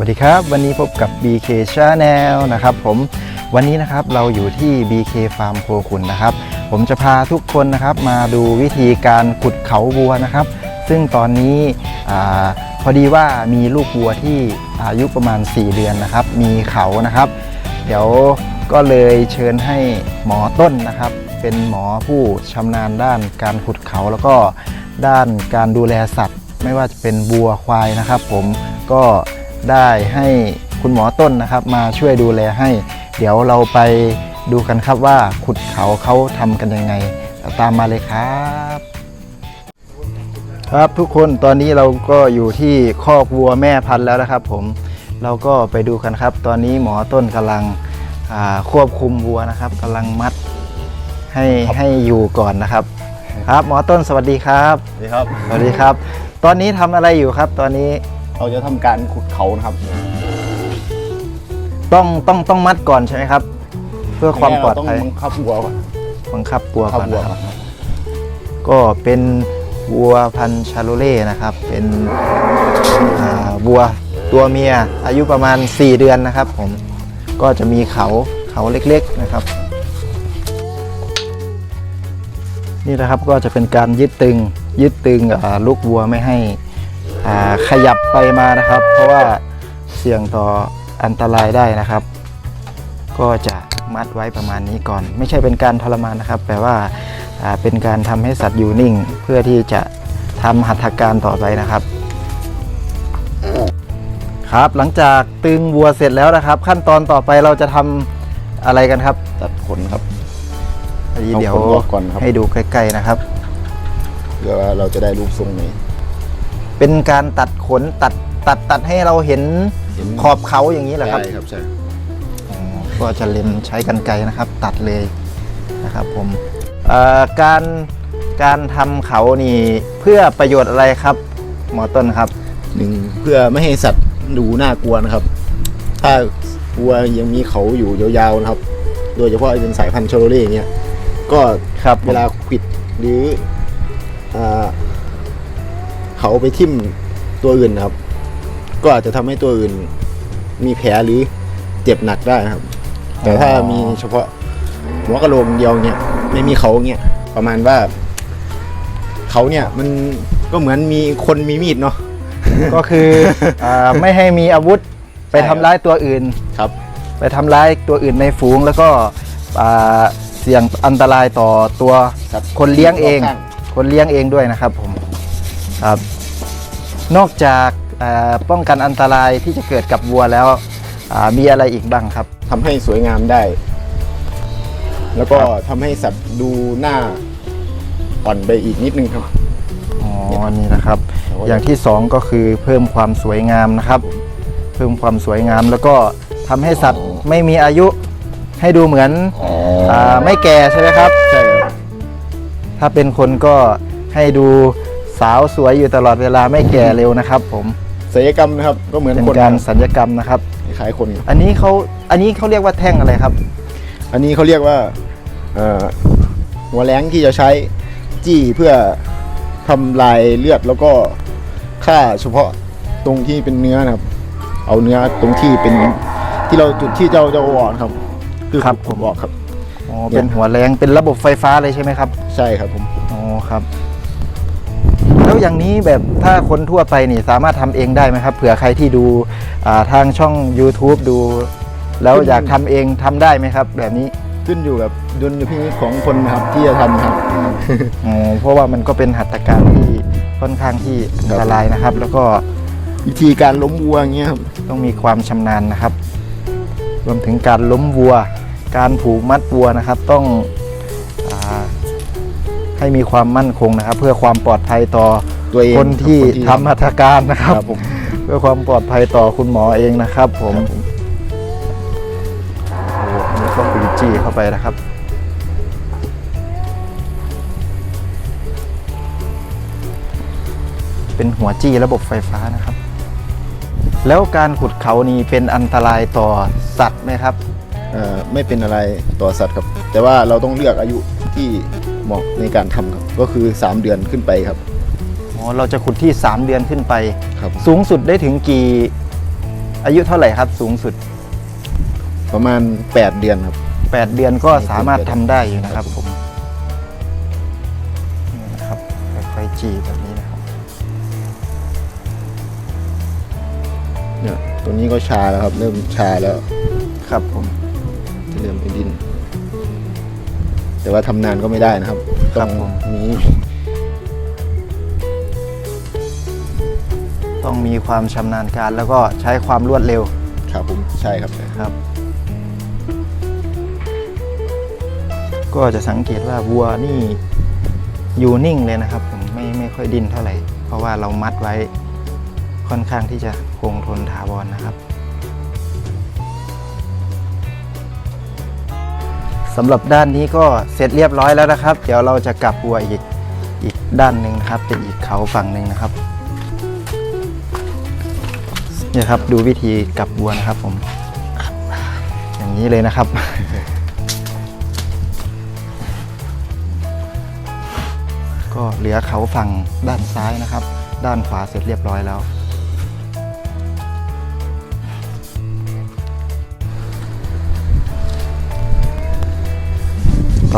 วัสดีครับ วันนี้พบกับ BK Channel นะครับผมวันนี้นะครับเราอยู่ที่ BK Farm โคขุนนะครับ ผมจะพาทุกคนนะครับมาดูวิธีการขุดเขาวัวนะครับ ซึ่งตอนนี้อพอดีว่ามีลูกวัวที่อายุประมาณ 4 เดือนนะครับ มีเขานะครับ เดี๋ยวก็เลยเชิญให้หมอต้นนะครับ เป็นหมอผู้ชำนาญด้านการขุดเขาแล้วก็ด้านการดูแลสัตว์ ไม่ว่าจะเป็นวัวควายนะครับ ผมก็ ได้ให้คุณหมอต้นนะครับ มาช่วยดูแลให้ เดี๋ยวเราไปดูกันครับว่าขุดเขาเขาทำกันยังไง ตามมาเลยครับ ครับทุกคนตอนนี้เราก็อยู่ที่คอกวัวแม่พันธุ์แล้วนะครับ ผมเราก็ไปดูกันครับ ตอนนี้หมอต้นกำลังอ่าควบคุมวัวนะครับกำลังมัดให้ให้อยู่ก่อนนะครับ ครับหมอต้นสวัสดีครับ สวัสดีครับ สวัสดีครับ ตอนนี้ทำอะไรอยู่ครับตอนนี้ เราจะทำการขุดเขานะครับต้องต้องต้องมัดก่อนใช่ไหมครับ เพื่อความปลอดต้องภัยบังคับวัวก่อนบังคับวัวบังคับก่อนวัวนะครับก่อนครับก็เป็นวัวพันธุ์ชาโลเล่นะครับ เป็นอ่าวัวตัวเมียอายุประมาณ 4 เดือนนะครับ ผมก็จะมีเขาเขาเล็กๆนะครับ นี่นะครับก็จะเป็นการยึดตึงยึดตึงอ่าลูกวัวไม่ให้อ่า ขยับไปมานะครับ เพราะว่าเสี่ยงต่ออันตรายได้นะครับ ก็จะมัดไว้ประมาณนี้ก่อน ไม่ใช่เป็นการทรมานนะครับแปลว่าอ่าเป็นการทำให้สัตว์อยู่นิ่ง เพื่อที่จะทำหัตถการต่อไปนะครับ ครับหลังจากตึงวัวเสร็จแล้วนะครับ ขั้นตอนต่อไปเราจะทำอะไรกันครับ ตัดขนครับอันนี้เอาเดี๋ยวขนออกก่อนครับให้ดูใกล้ๆนะครับเพื่อว่าเราจะได้รูปทรงนี้ เป็นการตัดขนตัดตัดตัดให้เราเห็นเห็น ขอบเขาอย่างนี้เหรอครับ ใช่ครับใช่อ๋อก็จะเล็มใช้กันไกรนะครับ ตัดเลยนะครับผมเอ่อการการทำเขานี่เพื่อประโยชน์อะไรครับ หมอต้นครับ หนึ่งเพื่อไม่ให้สัตว์ดูน่ากลัวนะครับ ถ้าวัวยังมีเขาอยู่ยาวๆนะครับ โดยเฉพาะเป็นสายพันธุ์ชโรเล่อย่างเงี้ยก็ครับเวลาขวิดหรืออ่า เขาไปทิ่มตัวอื่นนะครับ ก็อาจจะทำให้ตัวอื่น มีแผลหรือเจ็บหนักได้นะครับ แต่ถ้ามีเฉพาะหัวกะโหลกเดียวเนี่ยไม่มีเขาเนี่ยประมาณว่า เขาเนี่ยมันก็เหมือนมีคนมีมีดเนาะก็คืออ่าไม่ให้มีอาวุธไปใช่ครัทำบร้ายตัวอื่นครับ ไปทำร้ายตัวอื่นในฝูงแล้วก็อ่าเสี่ยงอันตรายต่อตัวสัตว์คนเลี้ยงเองรบข้าคนเลี้ยงเองด้วยนะครับผม ครับนอกจากเอ่อป้องกันอันตรายที่จะเกิดกับวัวแล้วอ่ามีอะไรอีกบ้างครับทำให้สวยงามได้ แล้วก็ทำให้สัตว์ดูหน้าอ่อนไปอีกนิดนึงครับอ๋อนี่นะครับแต่ว่าอย่างที่สองก็คือเพิ่มความสวยงามนะครับ เพิ่มความสวยงามแล้วก็ทำให้สัตว์ไม่มีอายุให้ดูเหมือนอาไม่แก่ใช่ไหมครับใช่ครับถ้าเป็นคนก็ให้ดู สาวสวยอยู่ตลอดเวลาไม่แก่เร็วนะครับ ผมศัลยกรรมนะครับก็เหมือนเป็นคนการสัญญกรรมนะครับคล้ายๆคน อันนี้เขาอันนี้เขาเรียกว่าแท่งอะไรครับ อันนี้เขาเรียกว่าเอ่อหัวแรงที่จะใช้จี้เพื่อทำลายเลือดแล้วก็ฆ่าเฉพาะตรงที่เป็นเนื้อนะครับ เอาเนื้อตรงที่เป็นที่เราจุดที่เจ้าเจ้าออกครับ คือครับ ผมบอกครับ อ๋อเป็นหัวแรงเป็นระบบไฟฟ้าเลยใช่ไหมครับ ใช่ครับผม อ๋อครับ แล้วอย่างนี้แบบถ้าคนทั่วไปนี่สามารถทำเองได้ไหมครับ เผื่อใครที่ดูอ่าทางช่อง YouTube ดู แล้วอยากทำเองทำได้ไหมครับ แบบนี้ขึ้นอยู่กับดุลยพินิจของคนนะครับที่จะทำครับอ๋อเพราะว่ามันก็เป็นหัตถการที่ค่อนข้างที่อันตรายนะครับ แล้วก็วิธีการล้มวัวอย่างเงี้ยครับต้องมีความชำนาญนะครับ รวมถึงการล้มวัว การผูกมัดวัวนะครับ ต้องอา ให้มีความมั่นคงนะครับ เพื่อความปลอดภัยต่อตัวเองคนที่กับทำหัตถการนะครับครับผมเพื่อความปลอดภัยต่อคุณหมอเองนะครับผมโอ้โหอันนี้ก็คือจี้เข้าไปนะครับเป็นหัวจี้ระบบไฟฟ้านะครับ แล้วการขุดเขานี่เป็นอันตรายต่อสัตว์ไหมครับเอ่อไม่เป็นอะไรต่อสัตว์ครับ แต่ว่าเราต้องเลือกอายุ ที่เหมาะในการทำครับ ก็คือ 3 เดือนขึ้นไปครับ อ๋อเราจะขุดที่ 3 เดือนขึ้นไป ครับ สูงสุดได้ถึงกี่ อายุเท่าไหร่ครับ สูงสุด ประมาณ 8 เดือนครับ 8 เดือนก็สามารถทำได้อยู่นะครับผมนี่นะครับค่อยๆจีแบบนี้นะครับ เนี่ยตัวนี้ก็ชาแล้วครับ เริ่มชาแล้วครับผมจะเริ่มเป็นดิน แต่ว่าทำนานก็ไม่ได้นะครับต้องมีต้องมีความชำนาญการแล้วก็ใช้ความรวดเร็วครับผมใช่ครับครับ ก็จะสังเกตว่าวัวนี่อยู่นิ่งเลยนะครับ ผมไม่ไม่ค่อยดิ้นเท่าไหร่ เพราะว่าเรามัดไว้ค่อนข้างที่จะคงทนถาวรนะครับ สำหรับด้านนี้ก็เสร็จเรียบร้อยแล้วนะครับ เดี๋ยวเราจะกลับวัวอีกอีกด้านหนึ่งนะครับ เป็นอีกเขาฝั่งหนึ่งนะครับเนี่ยครับดูวิธีกลับวัวนะครับ ผม อย่างนี้เลยนะครับ ก็เหลือเขาฝั่งด้านซ้ายนะครับ ด้านขวาเสร็จเรียบร้อยแล้ว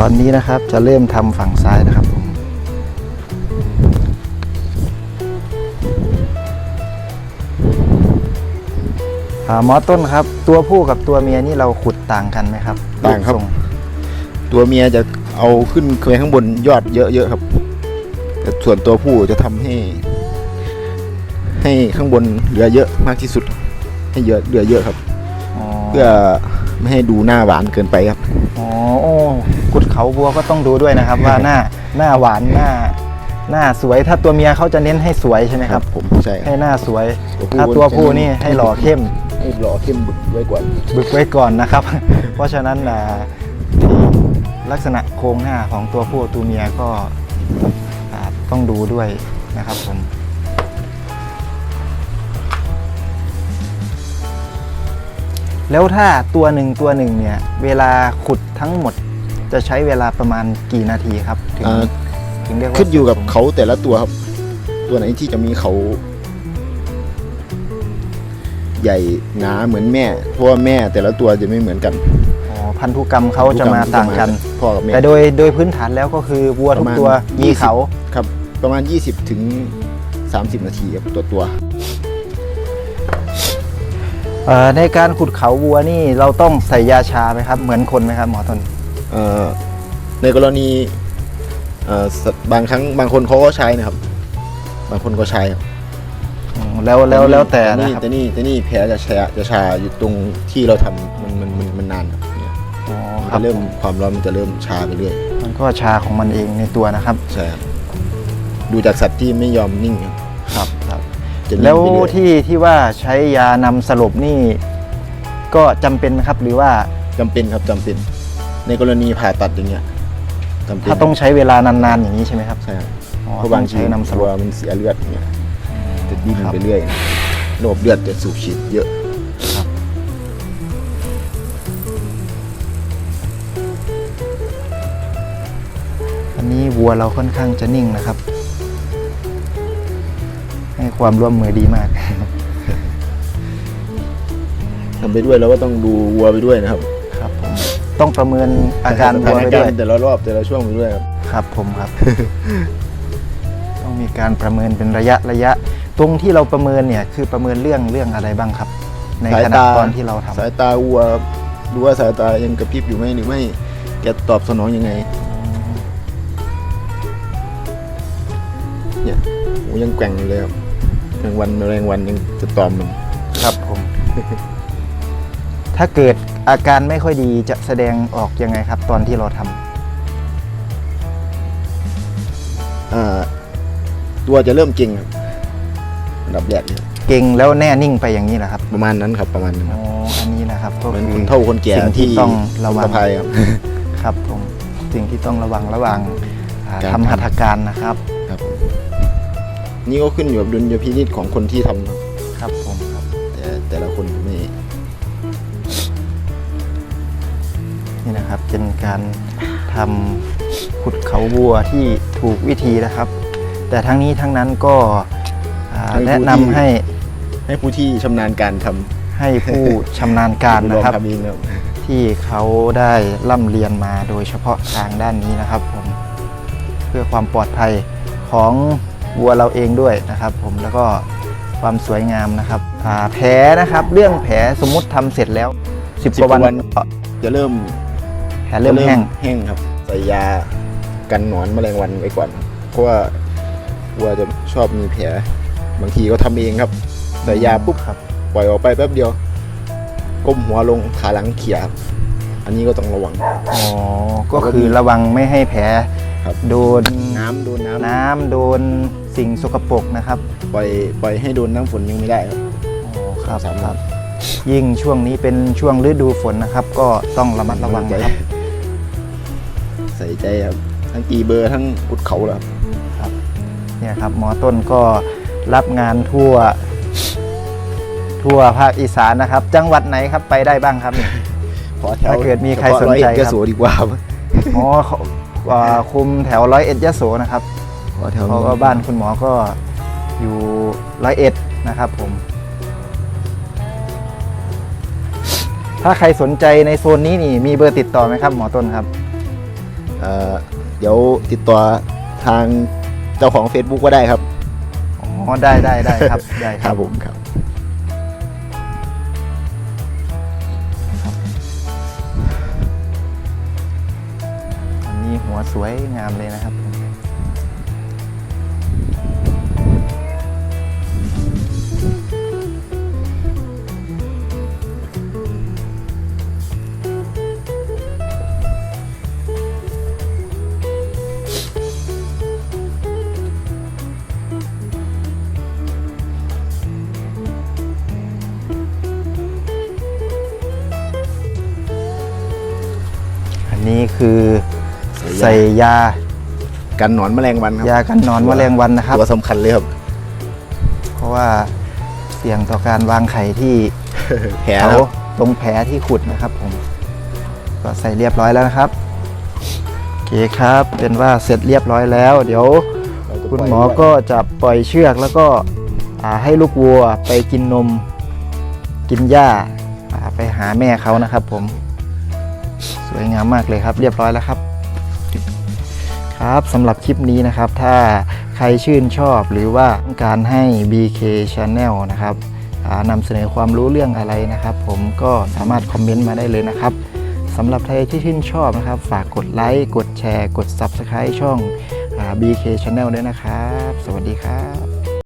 ตอนนี้นะครับจะเริ่มทำฝั่งซ้ายนะครับผมอ่าหมอต้นครับ ตัวผู้กับตัวเมียนี่เราขุดต่างกันไหมครับต่างครับทรงตัวเมียจะเอาขึ้นเคยข้างบนยอดเยอะๆครับ แต่ส่วนตัวผู้จะทำให้ ให้ข้างบนเหลือเยอะมากที่สุด ให้เยอะเหลือเยอะครับอ๋อเพื่อไม่ให้ดูหน้าหวานเกินไปครับอ๋อโอ้ขุด เขาบัวก็ต้องดูด้วยนะครับ ว่าหน้าหน้าหวานหน้า หน้าสวยถ้าตัวเมียเขาจะเน้นให้สวยใช่ไหมครับ ผมใช่คให้รับ หน้าสวยตัวผู้ถ้าตัวผู้นี่ให้หล่อเข้ม ให้หล่อเข้มบึกไว้ก่อน บึกไว้ก่อนนะครับ เพราะฉะนั้นอ่าลักษณะโครงหน้าของตัวผู้ตัวเมียก็อ่าต้องดูด้วยนะครับผม แล้วถ้าตัวหนึ่งตัวหนึ่งเนี่ย เวลาขุดทั้งหมด จะใช้เวลาประมาณกี่นาทีครับถึงอ่า ถึงเรียกว่าขึ้นอยู่กับสมบูรณ์เขาแต่ละตัวครับ ตัวไหนที่จะมีเขา ใหญ่หนาเหมือนแม่เพราะว่าแม่แต่ละตัวจะไม่เหมือนกันอ๋อพันธุกรรมเขาจะมาต่างกัน พ่อกับแม่ แต่โดยโดยพื้นฐานแล้วก็คือวัวทุกตัวประมาณมี20เขา ครับ ประมาณ 20ถึง30 นาทีครับตัวตัวเอ่อในการขุดเขาวัวนี่เราต้องใส่ยาชาไหมครับ เหมือนคนไหมครับหมอต้นเอ่อ ในกรณีเอ่อสบางครั้งบางคนเขาก็ใช้นะครับ บางคนก็ใช้ครับอืมแล้วแล้วแล้วแต่นี่นะครับแต่นี่แต่นี่แผลจะชาจะชาอยู่ตรงที่เราทำมันมันมันมันนานครับเนี่ยอ๋อมันครัจะบเริ่มความร้อนมันจะเริ่มชาไปเรื่อยมันก็ชาของมันเองในตัวนะครับใช่ครับดูจากสัตว์ที่ไม่ยอมนิ่งครับครับครับจะนิ่งแล้วไปเรื่อยที่ที่ว่าใช้ยานำสลบนี่ ก็จำเป็นไหมครับหรือว่าจำเป็นครับจำเป็น ในกรณีผ่าตัดอย่างเงี้ยจำเป็นถ้าต้องใช้เวลานานๆอย่างนี้ใช่ไหมครับ ใช่ครับอ๋อเพราะบางต้องทีใช้นำสลตัวบมันเสียเลือดอย่างเงี้ยจะดิ้นครับไปเรื่อยระบบเลือดจะสูบฉีดเยอะ อันนี้วัวเราค่อนข้างจะนิ่งนะครับ ให้ความร่วมมือดีมาก ทำไปด้วยแล้วก็ต้องดูวัวไปด้วยนะครับครับผม ต้องประเมินอาการวัวไปด้วยสถนแต่ละรอบแต่ละช่วงไปด้วยครับครับผมครับ ต้องมีการประเมินเป็นระยะระยะ ตรงที่เราประเมินเนี่ยคือประเมินเรื่องเรื่องอะไรบ้างครับ ในสายขณะตาตอนที่เราทำสายตาวัวดูว่าสายตายังกระพริบอยู่ไหมหรือไม่แกตอบสนองยังไงเนี่ยโอ้ยังแกว่งอยู่เลยครับแมลงวันแมลงวันยังจะตอมมันครับผม ถ้าเกิดอาการไม่ค่อยดีจะแสดงออกยังไงครับ ตอนที่เราทำอ่าตัวจะเริ่มเก่งครับอันดับแรกเนี่ยเก่งแล้วแน่นิ่งไปอย่างนี้แหละครับประมาณนั้นครับประมาณนั้นคอ๋รัอบอันนี้นะครับก็เหมือนคือคนเฒ่าคนแก่สิ่งที่ที่ต้องระวังประภัยครับ ครับผมสิ่งที่ต้องระวังระหว่างอ่าการทำ ทำหัตถการนะครับ ครับผมนี่ก็ขึ้นอยู่กับดุลยพินิจของคนที่ทำครับ ครับผมครับแต่แต่ละคนไม่ นี่นะครับ เป็นการทำขุดเขาวัวที่ถูกวิธีนะครับ แต่ทั้งนี้ทั้งนั้นก็อ่าแนะนำให้ให้ผู้ที่ชำนาญการทำให้ผู้ชำนาญการลองนะครับ ทำเองครับที่เขาได้ร่ำเรียนมาโดยเฉพาะทางด้านนี้นะครับผมเพื่อความปลอดภัยของวัวเราเองด้วยนะครับ ผมแล้วก็ความสวยงามนะครับอ่าแผลนะครับ เรื่องแผลสมมุติทำเสร็จแล้ว 10กว่าวันก็จะเริ่ม แผลเริ่มแห้งแห้งครับ ใส่ยากันหนอนแมลงวันไว้ก่อน เพราะว่าวัวจะชอบมีแผลบางทีก็ทำเองครับใส่ยาปุ๊บครับ ปล่อยออกไปแป๊บเดียว ก้มหัวลงขาหลังเขี่ยครับอันนี้ก็ต้องระวังอ๋อก็คือระวังไม่ให้แผลครับโดนน้ำโดนน้ำน้ำโดนสิ่งสกปรกนะครับ ปล่อยปล่อยให้โดนน้ำฝนยังไม่ได้ครับโอ้ครับสามครับ ยิ่งช่วงนี้เป็นช่วงฤดูฝนนะครับ ก็ต้องระมัดระวังนะครับ ใส่ใจครับทั้งกีเบอร์ทั้งกุดเขาแหละครับเนี่ยครับหมอต้นก็รับงานทั่ว ทั่วภาคอีสานนะครับ จังหวัดไหนครับไปได้บ้างครับนี่ขอแถวถ้าเกิดมีใครฉพาะสนใจอยเอ็ดครับยโสดีกว่าครับอ๋อเขาอ่าคุมแถวร้อยเอ็ดยโสนะครับ ขอแถวเพราะว่าบ้านคุณหมอก็อยู่ร้อยเอ็ดนะครับผม ถ้าใครสนใจในโซนนี้นี่มีเบอร์ติดต่อไหมครับ หมอต้นครับ เอ่อเดี๋ยวติดต่อทางเจ้าของ Facebook ก็ได้ครับ อ๋อ ได้ได้ได้ครับ ได้ครับผมครับ อันนี้หัวสวยงามเลยนะครับ ยากันหนอนแมลงวันครับยากันหนอนแมลงวันนะครับตัวสำคัญเลยครับ เพราะว่าเสี่ยงต่อการวางไข่ที่แผลเขานะครับตรงแผลที่ขุดนะครับผม ก็ใส่เรียบร้อยแล้วนะครับโอเคครับเป็นว่าเสร็จเรียบร้อยแล้ว เดี๋ยวเราจะคุณปล่ยหมอก็จะปล่อยเชือกแล้วก็อ่าให้ลูกวัวไปกินนม กินหญ้าอ่าไปหาแม่เขานะครับผม สวยงามมากเลยครับ เรียบร้อยแล้วครับ ครับสำหรับคลิปนี้นะครับ ถ้าใครชื่นชอบหรือว่าต้องการให้ BK Channel นะครับนำเสนอความรู้เรื่องอะไรนะครับ ผมก็สามารถคอมเมนต์มาได้เลยนะครับสำหรับใครที่ชื่นชอบนะครับ ฝากกดไลค์ กดแชร์ กด Subscribe ช่อง BK Channel ด้วยนะครับ สวัสดีครับ